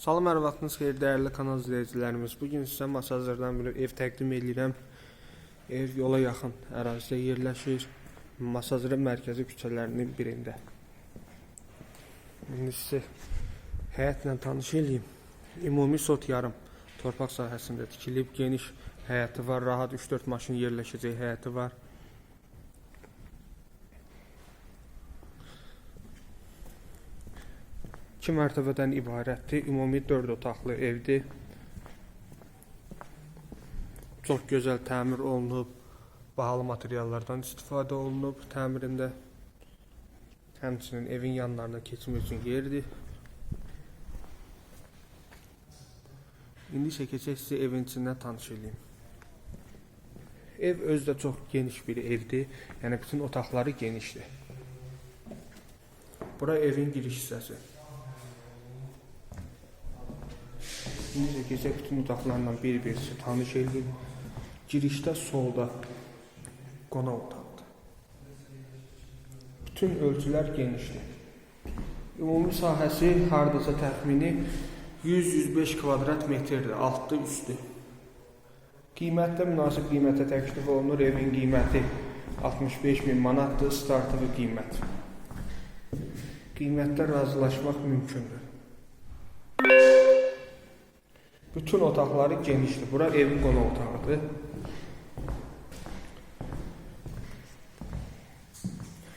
Salam hər vaxtınız xeyir dəyərli kanal izləyicilərimiz. Bu gün sizə Masazırdan bir ev təqdim edirəm. Ev yola yaxın ərazidə yerləşir. Masazırın mərkəzi küçələrinin birində. İndi sizə həyətlə tanış eləyim. Ümumi sot yarım torpaq sahəsində tikilib, geniş həyəti var, rahat 3-4 maşın yerləşəcək həyəti var. İki mərtəbədən ibarətdir. Ümumi 4 otaqlı evdir. Çox gözəl təmir olunub. Bahalı materiallardan istifadə olunub təmirində. Həmçinin evin yanlarına keçmək üçün yerdir. İndi isə keçək evin içindən tanış edeyim. Ev özü də çox geniş bir evdir. Yəni bütün otaqları genişdir. Bura evin giriş hissəsi. Də gecə bütün otaqlarla bir-birisi tanış edin. Girişdə solda qonaq otaqdır. Bütün ölçülər genişdir. Ümumi sahəsi hardasa təxmini 100-105 kvadrat metrdir, altı üstü. Qiymətdə münasib qiymətə təklif olunur. Evin qiyməti 65 min manatdır, startı qiymət. Qiymətdə razılaşmaq mümkündür. Bütün otaqları genişdir. Bura evin qonaq otağıdır.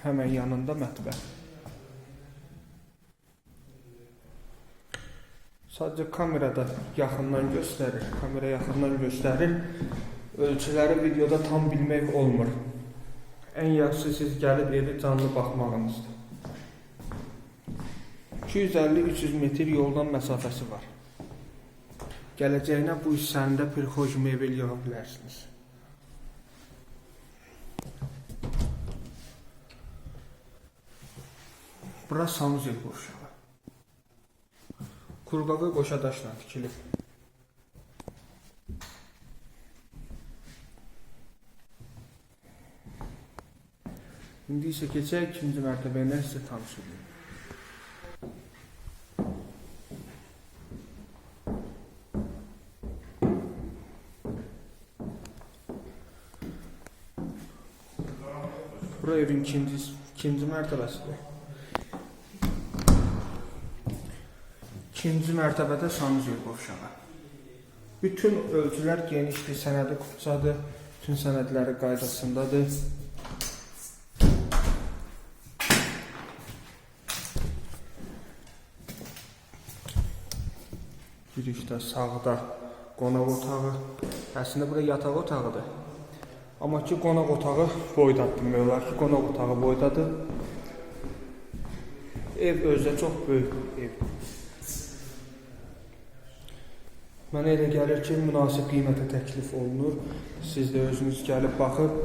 Həmən yanında mətbəx. Sadəcə kamerada yaxından göstərir. Kamera yaxından göstərir. Ölçüləri videoda tam bilmək olmur. Ən yaxşısı siz gəlib evi canlı baxmağınızdır. 250-300 metr yoldan məsafəsi var. Gələcəyinə bu hissəndə bir xoş mebel yığa bilərsiniz. Bura sanuzel qovşağı. Qurbağa qoşa daşla tikilib. İndi isə keçək ikinci mərtəbəyə sizə tanış edeyim. Evin ikinci, ikinci mərtəbəsidir. İkinci mərtəbədə sanuzel qovşağı. Bütün ölçülər genişdir, sənədi qutsadır, bütün sənədləri qaydasındadır. Girişdə sağda qonaq otağı. Əslində bura yataq otağıdır. Amma ki qonaq otağı boydadır demək ki, qonaq otağı boydadır. Ev özdə çox böyük ev. Mənə elə gəlir ki, münasib qiymətə təklif olunur. Siz də özünüz gəlib baxıb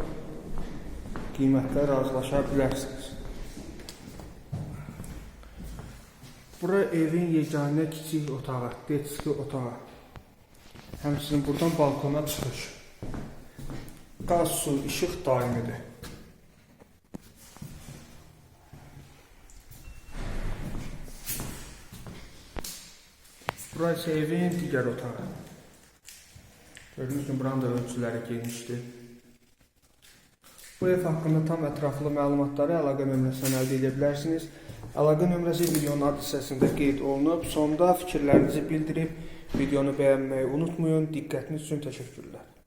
qiymətlə razılaşa bilərsiniz. Bura evin yeganə kiçik otağı, detski otağı. Həmçinin buradan balkona çıxış. Qaz, su, işıq daimidir. Bura isə evin digər otağı. Gördüyünüz kimi buranın da ölçüləri genişdir. Bu ev haqqında tam ətraflı məlumatları əlaqə nömrəsindən əldə edə bilərsiniz. Əlaqə nömrəsi videonun ad hissəsində qeyd olunub. Sonda fikirlərinizi bildirib videonu bəyənməyi unutmayın. Diqqətiniz üçün təşəkkürlər.